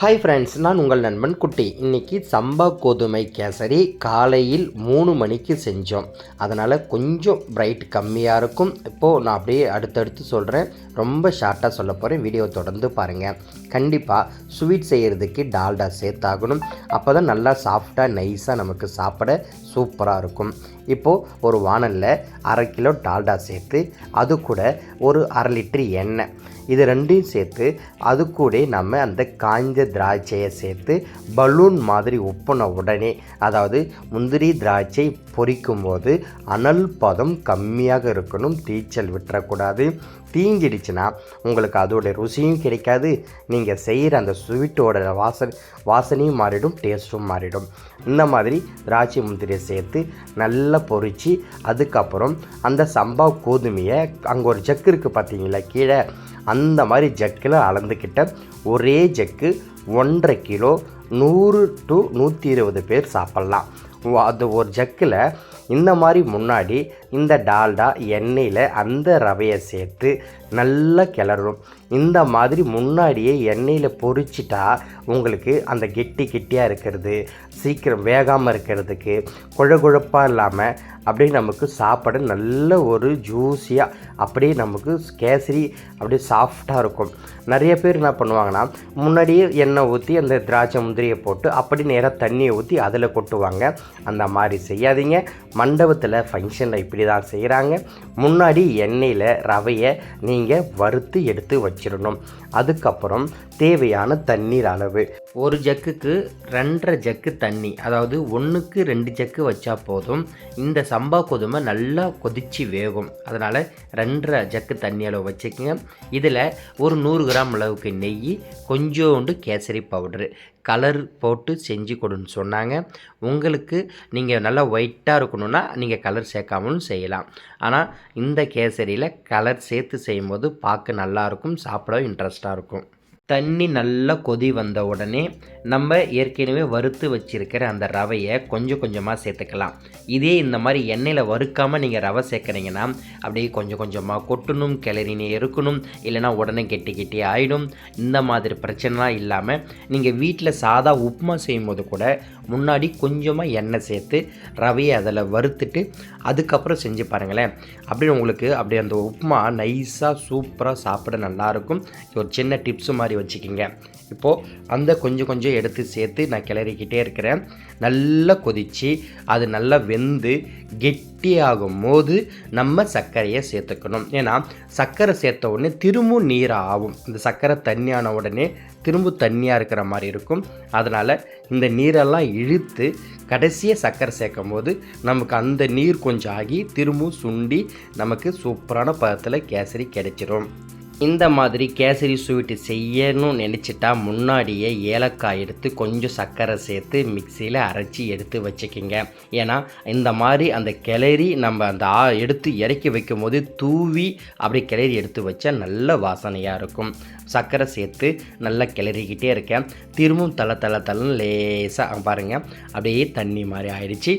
Hi friends நான் உங்கள் நண்பன் குட்டி. இன்னைக்கு சம்பா கோதுமை கேசரி காலையில் மூணு மணிக்கு செஞ்சோம். அதனால் கொஞ்சம் பிரைட் கம்மியாக இருக்கும். இப்போது நான் அப்படியே அடுத்தடுத்து சொல்கிறேன் ரொம்ப ஷார்ட்டாக சொல்ல போகிறேன் வீடியோ தொடர்ந்து பாருங்கள் கண்டிப்பாக ஸ்வீட் செய்கிறதுக்கு டால்டா சேர்த்தாகணும். அப்போ தான் நல்லா சாஃப்டாக நைஸாக நமக்கு சாப்பிட சூப்பராக இருக்கும். இப்போது ஒரு வானலில் அரை கிலோ டால்டா சேர்த்து அது கூட ஒரு அரை லிட்டர் எண்ணெய். இது ரெண்டையும் சேர்த்து அது கூட நம்ம அந்த காய்ஞ்ச திராட்சையை சேர்த்து பலூன் மாதிரி உப்புன உடனே அதாவது முந்திரி திராட்சை பொரிக்கும் போது அனல் பதம் கம்மியாக இருக்கணும் தீச்சல் விட்டுறக்கூடாது. தீஞ்சிடுச்சுன்னா உங்களுக்கு அதோட ருசியும் கிடைக்காது. நீங்கள் செய்கிற அந்த ஸ்வீட்டோட வாசனை வாசனையும் மாறிடும் டேஸ்ட்டும் மாறிடும். இந்த மாதிரி திராட்சை முந்திரியை சேர்த்து நல்லா பொரித்து அதுக்கப்புறம் அந்த சம்பா கோதுமையை அங்கே ஒரு ஜக்கு இருக்குது பார்த்தீங்களா கீழே அந்த மாதிரி ஜக்கில் அளந்துக்கிட்ட ஒரே ஜக்கு ஒன்றரை கிலோ நூறு டு நூற்றி இருபது பேர் சாப்பிட்லாம். அது ஒரு ஜக்கில் இந்த மாதிரி முன்னாடி இந்த டால்டா எண்ணெயில் அந்த ரவையை சேர்த்து நல்லா கிளறும் இந்த மாதிரி முன்னாடியே எண்ணெயில் பொறிச்சிட்டா உங்களுக்கு அந்த கெட்டி கெட்டியாக இருக்கிறது சீக்கிரம் வேகாமல் இருக்கிறதுக்கு கொழ கொழப்பாக இல்லாமல் அப்படியே நமக்கு சாப்பாடு நல்ல ஒரு ஜூஸியாக அப்படியே நமக்கு கேசரி அப்படியே சாஃப்டாக இருக்கும். நிறைய பேர் என்ன பண்ணுவாங்கன்னா முன்னாடியே எண்ணெய் ஊற்றி அந்த திராட்சை முந்திரியை போட்டு அப்படி நேராக தண்ணியை ஊற்றி அதில் கொட்டுவாங்க. அந்த மாதிரி செய்யாதீங்க. மண்டபத்தில் ஃபங்க்ஷனில் இப்படி தான் செய்கிறாங்க முன்னாடி எண்ணெயில் ரவையை நீங்கள் வறுத்து எடுத்து வச்சிடணும். அதுக்கப்புறம் தேவையான தண்ணீர் அளவு. ஒரு ஜக்குக்கு ரெண்டரை ஜக்கு தண்ணி அதாவது ஒன்றுக்கு ரெண்டு ஜக்கு வச்சா போதும். இந்த சம்பா கோதுமை நல்லா கொதித்து வேகும். அதனால் ரெண்டரை ஜக்கு தண்ணி அளவு வச்சுக்கோங்க. இதில் ஒரு நூறு கிராம் அளவுக்கு நெய் கொஞ்சோண்டு கேசரி பவுடரு கலர் போட்டு செஞ்சு கொடுன்னு சொன்னாங்க. உங்களுக்கு நீங்கள் நல்லா ஒயிட்டாக இருக்கணும்னா நீங்கள் கலர் சேர்க்காமலும் செய்யலாம். ஆனால் இந்த கேசரியில் கலர் சேர்த்து செய்யும்போது பார்க்க நல்லாயிருக்கும் சாப்பிட இன்ட்ரெஸ்ட்டாக இருக்கும். தண்ணி நல்லா கொதி வந்த உடனே நம்ம ஏற்கனவே வறுத்து வச்சுருக்கிற அந்த ரவையை கொஞ்சம் கொஞ்சமாக சேர்த்துக்கலாம். இதே இந்த மாதிரி எண்ணெயில் வறுக்காமல் நீங்கள் ரவை சேர்க்குறீங்கன்னா அப்படியே கொஞ்சம் கொஞ்சமாக கொட்டணும் கிளறினே இருக்கணும் இல்லைனா உடனே கெட்டி கெட்டி ஆகிடும் இந்த மாதிரி பிரச்சனைலாம் இல்லாமல் நீங்கள் வீட்டில் சாதா உப்புமா செய்யும்போது கூட முன்னாடி கொஞ்சமாக எண்ணெய் சேர்த்து ரவையை அதில் வறுத்துட்டு அதுக்கப்புறம் செஞ்சு பாருங்களேன். அப்படியே உங்களுக்கு அப்படியே அந்த உப்புமா நைஸாக சூப்பராக சாப்பிட நல்லாயிருக்கும். ஒரு சின்ன டிப்ஸு மாதிரி வச்சுக்கிங்க. இப்போது அந்த கொஞ்சம் கொஞ்சம் எடுத்து சேர்த்து நான் கிளறிக்கிட்டே இருக்கிறேன். நல்லா கொதித்து அது நல்லா வெந்து கெட்டியாகும் போது நம்ம சர்க்கரையை சேர்த்துக்கணும். ஏன்னா சர்க்கரை சேர்த்த உடனே திரும்பவும் நீராக ஆகும் இந்த சர்க்கரை தண்ணியான உடனே திரும்ப தண்ணியாக இருக்கிற மாதிரி இருக்கும். அதனால் இந்த நீரெல்லாம் இழுத்து கடைசியாக சர்க்கரை சேர்க்கும் போது நமக்கு அந்த நீர் கொஞ்சம் ஆகி திரும்பவும் சுண்டி நமக்கு சூப்பரான பதத்தில் கேசரி கிடைச்சிரும். இந்த மாதிரி கேசரி ஸ்வீட்டு செய்யணும்னு நினச்சிட்டா முன்னாடியே ஏலக்காய் எடுத்து கொஞ்சம் சர்க்கரை சேர்த்து மிக்சியில் அரைச்சி எடுத்து வச்சுக்கிங்க. ஏன்னா இந்த மாதிரி அந்த கிளறி நம்ம அந்த ஆ எடுத்து இறக்கி வைக்கும் போது தூவி அப்படி கிளறி எடுத்து வச்சா நல்ல வாசனையாக இருக்கும். சர்க்கரை சேர்த்து நல்லா கிளறிக்கிட்டே இருக்கேன். திரும்பவும் தலை தலை தலைன்னு லேசாக பாருங்கள் அப்படியே தண்ணி மாதிரி ஆயிடுச்சு.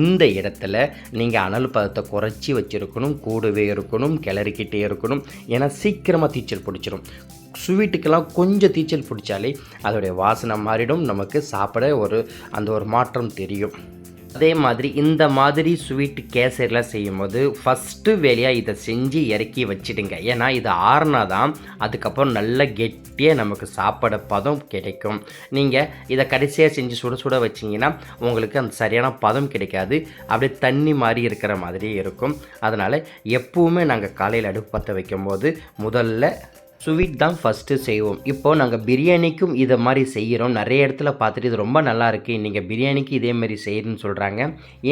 இந்த இடத்துல நீங்கள் அனல் பதத்தை குறைச்சி வச்சுருக்கணும் கூடவே இருக்கணும் கிளறிக்கிட்டே இருக்கணும். ஏன்னா சீக்கிரமாக தீச்சல் பிடிச்சிரும். ஸ்வீட்டுக்கெல்லாம் கொஞ்சம் தீச்சல் பிடிச்சாலே அதோடைய வாசனை மாறிடும். நமக்கு சாப்பிட ஒரு அந்த ஒரு மாற்றம் தெரியும். அதே மாதிரி இந்த மாதிரி ஸ்வீட் கேசரிலாம் செய்யும்போது ஃபஸ்ட்டு வேலையாக இதை செஞ்சு இறக்கி வச்சிடுங்க. ஏன்னா இது ஆறுனா தான் அதுக்கப்புறம் நல்ல கெட்டியாக நமக்கு சாப்பாடு பதம் கிடைக்கும். நீங்கள் இதை கடைசியாக செஞ்சு சுட சுட வச்சிங்கன்னா உங்களுக்கு அந்த சரியான பதம் கிடைக்காது. அப்படியே தண்ணி மாதிரி இருக்கிற மாதிரி இருக்கும். அதனால் எப்போவுமே நாங்கள் காலையில் அடுப்பு பற்ற வைக்கும்போது முதல்ல ஸ்வீட் தான் ஃபஸ்ட்டு செய்வோம். இப்போது நாங்கள் பிரியாணிக்கும் இதை மாதிரி செய்கிறோம் நிறைய இடத்துல பார்த்துட்டு இது ரொம்ப நல்லா இருக்குது நீங்கள் பிரியாணிக்கு இதே மாதிரி செய்யணும்னு சொல்கிறாங்க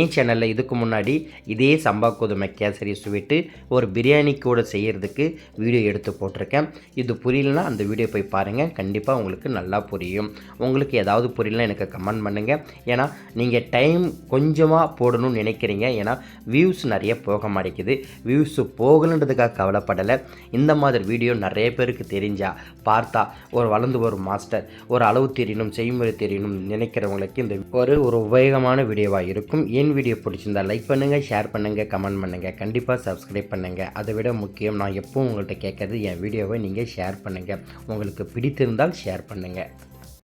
ஏன் சேனலில் இதுக்கு முன்னாடி இதே சம்பா கோதுமை கேசரி ஸ்வீட்டு ஒரு பிரியாணி கூட செய்கிறதுக்கு வீடியோ எடுத்து போட்டிருக்கேன். இது புரியலனா அந்த வீடியோ போய் பாருங்கள் கண்டிப்பாக உங்களுக்கு நல்லா புரியும். உங்களுக்கு ஏதாவது புரியலனா எனக்கு கமெண்ட் பண்ணுங்கள் ஏன்னா நீங்கள் டைம் கொஞ்சமாக போடணும்னு நினைக்கிறீங்க. ஏன்னா வியூஸ் நிறைய போக மாட்டேங்குது. வியூஸ் போகலன்றதுக்காக கவலைப்படலை. இந்த மாதிரி வீடியோ நிறைய பேர் பேருக்கு தெரிஞ்சா பார்த்தா ஒரு வளர்ந்து வரும் மாஸ்டர். ஒரு அளவு தெரியணும் செய்முறை தெரியணும் நினைக்கிறவங்களுக்கு இந்த ஒரு ஒரு உபயோகமான வீடியோவாக இருக்கும். என் வீடியோ பிடிச்சிருந்தா லைக் பண்ணுங்கள் ஷேர் பண்ணுங்கள் கமெண்ட் பண்ணுங்கள் கண்டிப்பாக சப்ஸ்கிரைப் பண்ணுங்கள் அதை விட முக்கியம் நான் எப்பவும் உங்கள்கிட்ட கேட்குறது என் வீடியோவை நீங்கள் ஷேர் பண்ணுங்கள் உங்களுக்கு பிடித்திருந்தால் ஷேர் பண்ணுங்கள்